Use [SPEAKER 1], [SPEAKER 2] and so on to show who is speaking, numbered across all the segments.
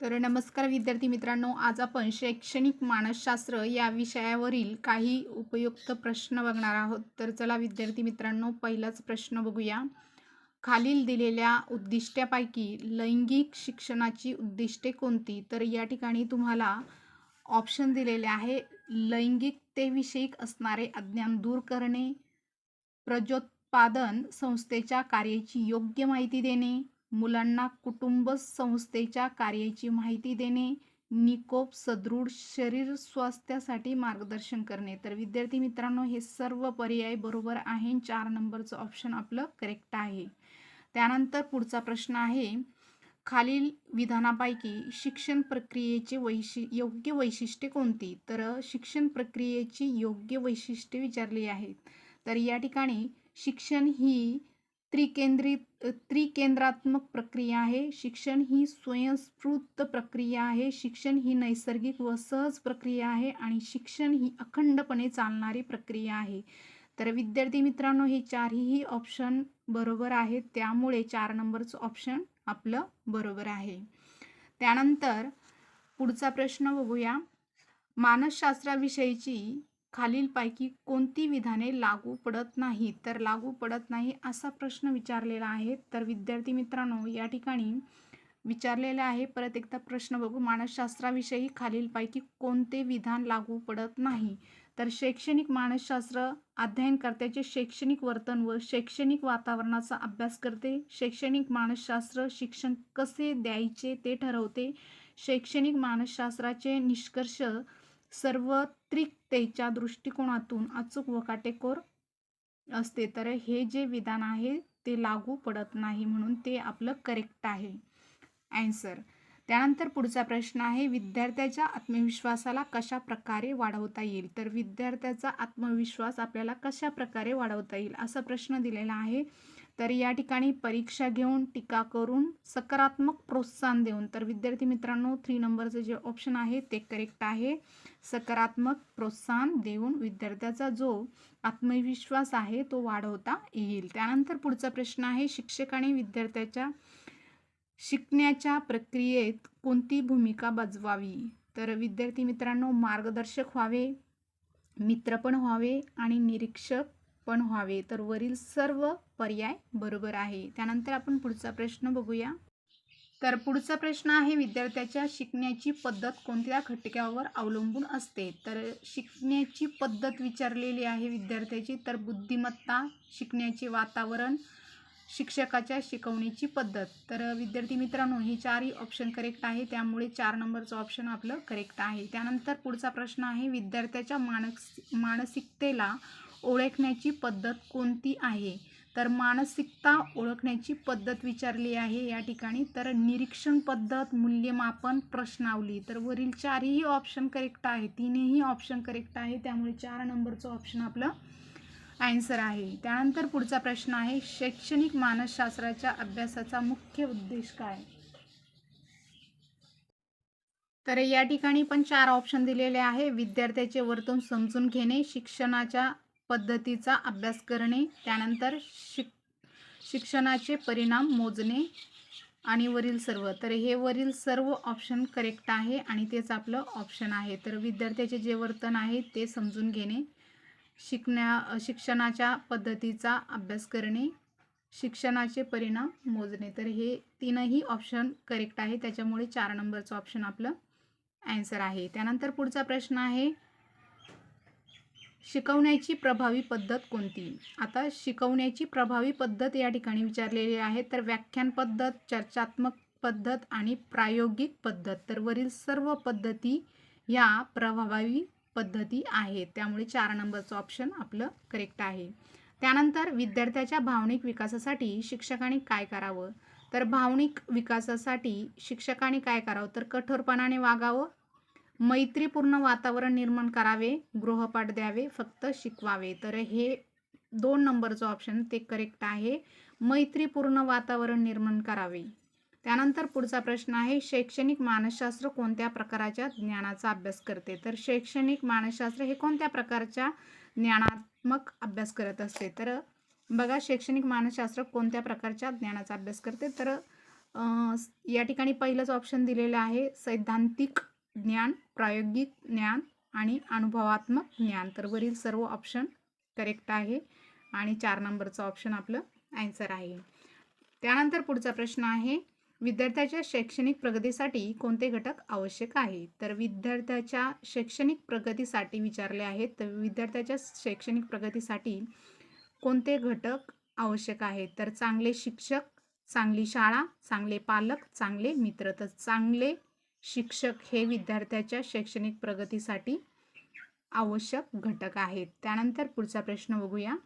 [SPEAKER 1] तर नमस्कार विद्यार्थी मित्रांनो आज आपण शैक्षणिक मानसशास्त्र या विषयावरील काही उपयुक्त प्रश्न बघणार आहोत. तर चला विद्यार्थी मित्रांनो पहिलाच प्रश्न बघूया. खालील दिलेल्या उद्दिष्ट्यापैकी लैंगिक शिक्षणाची उद्दिष्टे कोणती? तर या ठिकाणी तुम्हाला ऑप्शन दिलेले आहे लैंगिकतेविषयी असणारे अज्ञान दूर करणे प्रजोत्पादन संस्थेच्या कार्याची योग्य माहिती देणे मुलांना कुटुंब संस्थेच्या कार्याची माहिती देणे निकोप सदृढ शरीर स्वास्थ्यासाठी मार्गदर्शन करणे. तर विद्यार्थी मित्रांनो हे सर्व पर्याय बरोबर आहे. चार नंबरचं ऑप्शन आपलं करेक्ट आहे. त्यानंतर पुढचा प्रश्न आहे खालील विधानापैकी शिक्षण प्रक्रियेचे वैशि योग्य वैशिष्ट्ये कोणती? तर शिक्षण प्रक्रियेची योग्य वैशिष्ट्ये विचारली आहेत. तर या ठिकाणी शिक्षण ही त्रिकेंद्रित त्रिकेंद्रात्मक प्रक्रिया आहे. शिक्षण ही स्वयंस्फूर्त प्रक्रिया आहे. शिक्षण ही नैसर्गिक व सहज प्रक्रिया आहे आणि शिक्षण ही अखंडपणे चालणारी प्रक्रिया आहे. तर विद्यार्थी मित्रांनो हे चारही ऑप्शन बरोबर आहेत. त्यामुळे चार नंबरचं ऑप्शन आपलं बरोबर आहे. त्यानंतर पुढचा प्रश्न बघूया. मानसशास्त्राविषयीची खालीलपैकी कोणती विधाने लागू पडत नाही? तर लागू पडत नाही असा प्रश्न विचारलेला आहे. तर विद्यार्थी मित्रांनो या ठिकाणी विचारलेला आहे. परत एकदा प्रश्न बघू. मानसशास्त्राविषयी खालीलपैकी कोणते विधान लागू पडत नाही? तर शैक्षणिक मानसशास्त्र अध्ययनकर्त्याचे शैक्षणिक वर्तन व शैक्षणिक वातावरणाचा अभ्यास करते. शैक्षणिक मानसशास्त्र शिक्षण कसे द्यायचे ते ठरवते. शैक्षणिक मानसशास्त्राचे निष्कर्ष तांत्रिकतेच्या दृष्टिकोनातून अचूक व काटेकोर असते. तर हे जे विधान आहे ते लागू पडत नाही म्हणून ते आपलं करेक्ट आहे. ॲन्सर त्यानंतर पुढचा प्रश्न आहे विद्यार्थ्याच्या आत्मविश्वासाला कशा प्रकारे वाढवता येईल? तर विद्यार्थ्याचा आत्मविश्वास आपल्याला कशा प्रकारे वाढवता येईल? असा प्रश्न दिलेला आहे. तर या ठिकाणी परीक्षा घेऊन टीका करून सकारात्मक प्रोत्साहन देऊन. तर विद्यार्थी मित्रांनो थ्री नंबरचं जे ऑप्शन आहे ते करेक्ट आहे. सकारात्मक प्रोत्साहन देऊन विद्यार्थ्याचा जो आत्मविश्वास आहे तो वाढवता येईल. त्यानंतर पुढचा प्रश्न आहे शिक्षकाने विद्यार्थ्याच्या शिकण्याच्या प्रक्रियेत कोणती भूमिका बजवावी? तर विद्यार्थी मित्रांनो मार्गदर्शक व्हावे मित्र पण व्हावे आणि निरीक्षक पण व्हावे. तर वरील सर्व पर्याय बरोबर आहे. त्यानंतर आपण पुढचा प्रश्न बघूया. तर पुढचा प्रश्न आहे विद्यार्थ्याच्या शिकण्याची पद्धत कोणत्या घटकावर अवलंबून असते? तर शिकण्याची पद्धत विचारलेली आहे विद्यार्थ्याची. तर बुद्धिमत्ता शिकण्याचे वातावरण शिक्षकाच्या शिकवण्याची पद्धत. तर विद्यार्थी मित्रांनो हे चारही ऑप्शन करेक्ट आहे. त्यामुळे चार नंबरचं ऑप्शन आपलं करेक्ट आहे. त्यानंतर पुढचा प्रश्न आहे विद्यार्थ्याच्या मानस मानसिकतेला ओळखण्याची पद्धत कोणती आहे? तर मानसिकता ओळखण्याची पद्धत विचारली आहे या ठिकाणी. तर निरीक्षण पद्धत मूल्यमापन प्रश्नावली. तर वरील चारही ऑप्शन करेक्ट आहे. तीनही ऑप्शन करेक्ट आहे. त्यामुळे चार नंबरचं ऑप्शन आपलं ॲन्सर आहे. त्यानंतर पुढचा प्रश्न आहे शैक्षणिक मानसशास्त्राच्या अभ्यासाचा मुख्य उद्देश काय? तर या ठिकाणी पण चार ऑप्शन दिलेले आहे. विद्यार्थ्याचे वर्तन समजून घेणे शिक्षणाच्या पद्धतीचा अभ्यास करणे त्यानंतर शिक शिक्षणाचे परिणाम मोजणे आणि वरील सर्व. तर हे वरील सर्व ऑप्शन करेक्ट आहे आणि तेच आपलं ऑप्शन आहे. तर विद्यार्थ्याचे जे वर्तन आहे ते समजून घेणे शिकण्या शिक्षणाच्या पद्धतीचा अभ्यास करणे शिक्षणाचे परिणाम मोजणे. तर हे तीनही ऑप्शन करेक्ट आहे. त्याच्यामुळे चार नंबरचं ऑप्शन आपलं ॲन्सर आहे. त्यानंतर पुढचा प्रश्न आहे शिकवण्याची प्रभावी पद्धत कोणती? आता शिकवण्याची प्रभावी पद्धत या ठिकाणी विचारलेली आहे. तर व्याख्यान पद्धत चर्चात्मक पद्धत आणि प्रायोगिक पद्धत. तर वरील सर्व पद्धती या प्रभावी पद्धती आहेत. त्यामुळे चार नंबरचं ऑप्शन आपलं करेक्ट आहे. त्यानंतर विद्यार्थ्याच्या भावनिक विकासासाठी शिक्षकाने काय करावं? तर भावनिक विकासासाठी शिक्षकाने काय करावं? तर कठोरपणाने वागावं मैत्रीपूर्ण वातावरण निर्माण करावे गृहपाठ द्यावे फक्त शिकवावे. तर हे दोन नंबरचं ऑप्शन ते करेक्ट आहे. मैत्रीपूर्ण वातावरण निर्माण करावे. त्यानंतर पुढचा प्रश्न आहे शैक्षणिक मानसशास्त्र कोणत्या प्रकारच्या ज्ञानाचा अभ्यास करते? तर शैक्षणिक मानसशास्त्र हे कोणत्या प्रकारच्या ज्ञानात्मक अभ्यास करत असते? तर बघा शैक्षणिक मानसशास्त्र कोणत्या प्रकारच्या ज्ञानाचा अभ्यास करते? तर या ठिकाणी पहिलंच ऑप्शन दिलेलं आहे सैद्धांतिक ज्ञान प्रायोगिक ज्ञान आणि अनुभवात्मक ज्ञान. तर वरील सर्व ऑप्शन करेक्ट आहे आणि चार नंबरचं ऑप्शन आपलं ॲन्सर आहे. त्यानंतर पुढचा प्रश्न आहे विद्यार्थ्याच्या शैक्षणिक प्रगतीसाठी कोणते घटक आवश्यक आहे तर विद्यार्थ्याच्या शैक्षणिक प्रगतीसाठी विचारले आहेत तर विद्यार्थ्याच्या शैक्षणिक प्रगतीसाठी कोणते घटक आवश्यक आहेत? तर चांगले शिक्षक चांगली शाळा चांगले पालक चांगले मित्र. तर चांगले शिक्षक हे विद्यार्थ्याच्या शैक्षणिक प्रगतीसाठी आवश्यक घटक आहेत. त्यानंतर पुढचा प्रश्न बघूया.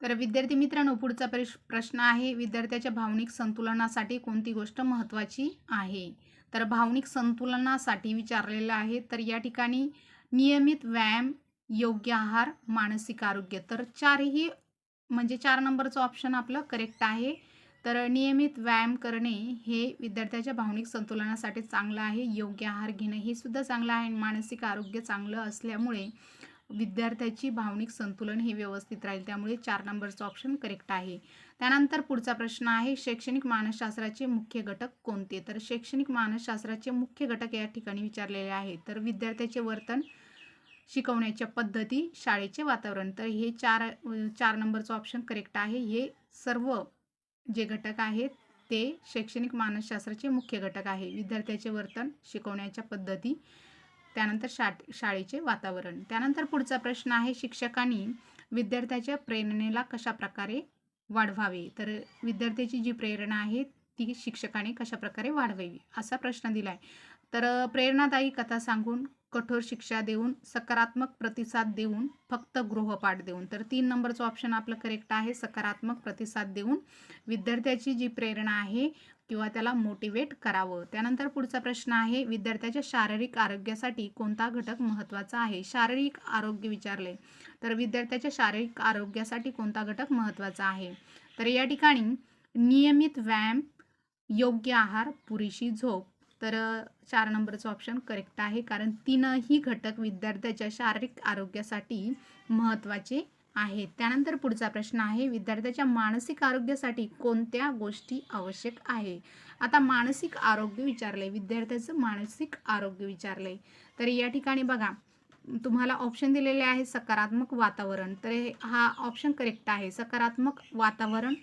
[SPEAKER 1] तर विद्यार्थी मित्रांनो पुढचा प्रश प्रश्न आहे विद्यार्थ्याच्या भावनिक संतुलनासाठी कोणती गोष्ट महत्त्वाची आहे? तर भावनिक संतुलनासाठी विचारलेलं आहे तर या ठिकाणी नियमित व्यायाम योग्य आहार मानसिक आरोग्य. तर चारही म्हणजे चार नंबरचं ऑप्शन आपलं करेक्ट आहे. तर नियमित व्यायाम करणे हे विद्यार्थ्याच्या भावनिक संतुलनासाठी चांगलं आहे. योग्य आहार घेणं हे सुद्धा चांगलं आहे आणि मानसिक आरोग्य चांगलं असल्यामुळे विद्यार्थ्याची भावनिक संतुलन हे व्यवस्थित राहील. त्यामुळे चार नंबरचं ऑप्शन करेक्ट आहे. त्यानंतर पुढचा प्रश्न आहे शैक्षणिक मानसशास्त्राचे मुख्य घटक कोणते? तर शैक्षणिक मानसशास्त्राचे मुख्य घटक या ठिकाणी विचारलेले आहेत. तर विद्यार्थ्याचे वर्तन शिकवण्याच्या पद्धती शाळेचे वातावरण. तर हे चार चार नंबरचं ऑप्शन करेक्ट आहे. हे सर्व जे घटक आहेत ते शैक्षणिक मानसशास्त्राचे मुख्य घटक आहे. विद्यार्थ्याचे वर्तन शिकवण्याच्या पद्धती त्यानंतर शा शाळेचे वातावरण. त्यानंतर पुढचा प्रश्न आहे शिक्षकांनी विद्यार्थ्याच्या प्रेरणेला कशा प्रकारे वाढवावे? तर विद्यार्थ्याची जी प्रेरणा आहे ती शिक्षकाने कशा प्रकारे वाढवावी? असा प्रश्न दिला आहे तर प्रेरणादायी कथा सांगून कठोर शिक्षा देऊन सकारात्मक प्रतिसाद देऊन फक्त गृहपाठ देऊन. तर तीन नंबरचं ऑप्शन आपलं करेक्ट आहे सकारात्मक प्रतिसाद देऊन विद्यार्थ्याची जी प्रेरणा आहे किंवा त्याला मोटिवेट करावं. त्यानंतर पुढचा प्रश्न आहे विद्यार्थ्याच्या शारीरिक आरोग्यासाठी कोणता घटक महत्त्वाचा आहे? शारीरिक आरोग्य विचारले तर विद्यार्थ्याच्या शारीरिक आरोग्यासाठी कोणता घटक महत्त्वाचा आहे? तर या ठिकाणी नियमित व्यायाम योग्य आहार पुरेशी झोप तर चार नंबरचं ऑप्शन करेक्ट आहे. कारण तीनही घटक विद्यार्थ्याच्या शारीरिक आरोग्यासाठी महत्त्वाचे आहेत. त्यानंतर पुढचा प्रश्न आहे विद्यार्थ्याच्या मानसिक आरोग्यासाठी कोणत्या गोष्टी आवश्यक आहे? आता मानसिक आरोग्य विचारले विद्यार्थ्याचं मानसिक आरोग्य विचारले तर या ठिकाणी बघा तुम्हाला ऑप्शन दिलेले आहे सकारात्मक वातावरण. तर हे- हा ऑप्शन करेक्ट आहे. सकारात्मक वातावरण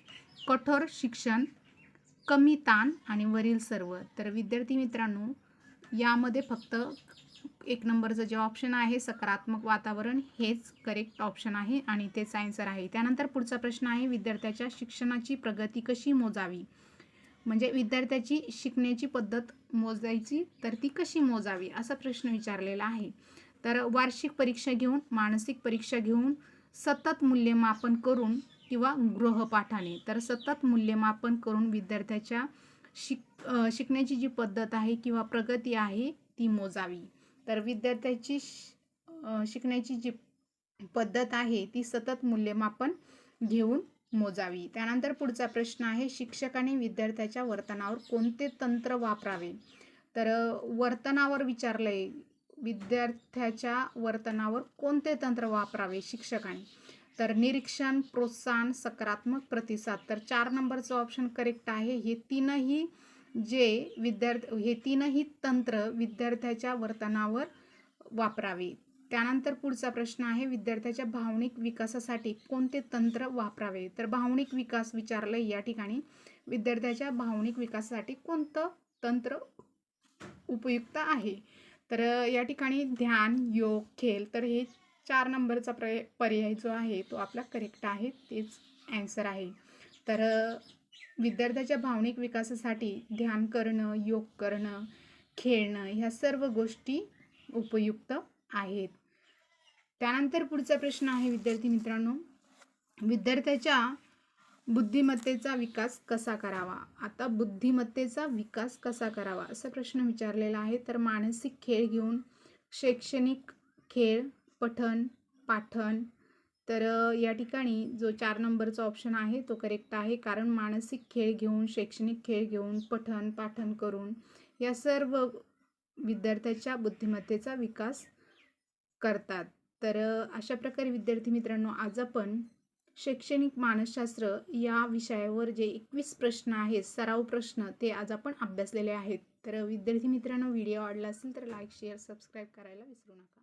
[SPEAKER 1] कठोर शिक्षण कमी ताण आणि वरील सर्व. तर विद्यार्थी मित्रांनो यामध्ये फक्त एक नंबरचं जे ऑप्शन आहे सकारात्मक वातावरण हेच करेक्ट ऑप्शन आहे आणि तेच आन्सर आहे. त्यानंतर पुढचा प्रश्न आहे विद्यार्थ्याच्या शिक्षणाची प्रगती कशी मोजावी? म्हणजे विद्यार्थ्याची शिकण्याची पद्धत मोजायची तर ती कशी मोजावी असा प्रश्न विचारलेला आहे. तर वार्षिक परीक्षा घेऊन मानसिक परीक्षा घेऊन सतत मूल्यमापन करून किंवा गृहपाठाने. तर सतत मूल्यमापन करून विद्यार्थ्याच्या शिक शिकण्याची जी पद्धत आहे किंवा प्रगती आहे ती मोजावी. तर विद्यार्थ्याची श- शिकण्याची जी पद्धत आहे ती सतत मूल्यमापन घेऊन मोजावी. त्यानंतर पुढचा प्रश्न आहे शिक्षकाने विद्यार्थ्याच्या वर्तनावर कोणते तंत्र वापरावे? तर वर्तनावर वर्तनावर विचारलंय विद्यार्थ्याच्या वर्तनावर कोणते तंत्र वापरावे शिक्षकाने? तर निरीक्षण प्रोत्साहन सकारात्मक प्रतिसाद. तर चार नंबरचं ऑप्शन करेक्ट आहे. हे तीनही जे विद्यार्थी हे तीनही तंत्र विद्यार्थ्याच्या वर्तनावर वापरावे. त्यानंतर पुढचा प्रश्न आहे विद्यार्थ्याच्या भावनिक विकासासाठी कोणते तंत्र वापरावे? तर भावनिक विकास विचारलं या ठिकाणी. विद्यार्थ्याच्या भावनिक विकासासाठी कोणतं तंत्र उपयुक्त आहे? तर या ठिकाणी ध्यान योग खेळ तर हे चार नंबरचा प्रय पर्याय जो आहे तो आपला करेक्ट आहे तेच ॲन्सर आहे. तर विद्यार्थ्याच्या भावनिक विकासासाठी ध्यान करणं योग करणं खेळणं ह्या सर्व गोष्टी उपयुक्त आहेत. त्यानंतर पुढचा प्रश्न आहे विद्यार्थी मित्रांनो. विद्यार्थ्याच्या बुद्धिमत्तेचा विकास कसा करावा? आता बुद्धिमत्तेचा विकास कसा करावा? असा प्रश्न विचारलेला आहे. तर मानसिक खेळ घेऊन शैक्षणिक खेळ पठन पाठन तर या ठिकाणी जो चार नंबरचा ऑप्शन आहे तो करेक्ट आहे. कारण मानसिक खेळ घेऊन शैक्षणिक खेळ घेऊन पठन पाठन करून या सर्व विद्यार्थ्याच्या बुद्धिमत्तेचा विकास करतात. तर अशा प्रकारे विद्यार्थी मित्रांनो आज आपण शैक्षणिक मानसशास्त्र या विषयावर जे एकवीस प्रश्न आहेत सराव प्रश्न ते आज आपण अभ्यासलेले आहेत. तर विद्यार्थी मित्रांनो व्हिडिओ आवडला असेल तर लाईक शेअर सबस्क्राईब करायला विसरू नका.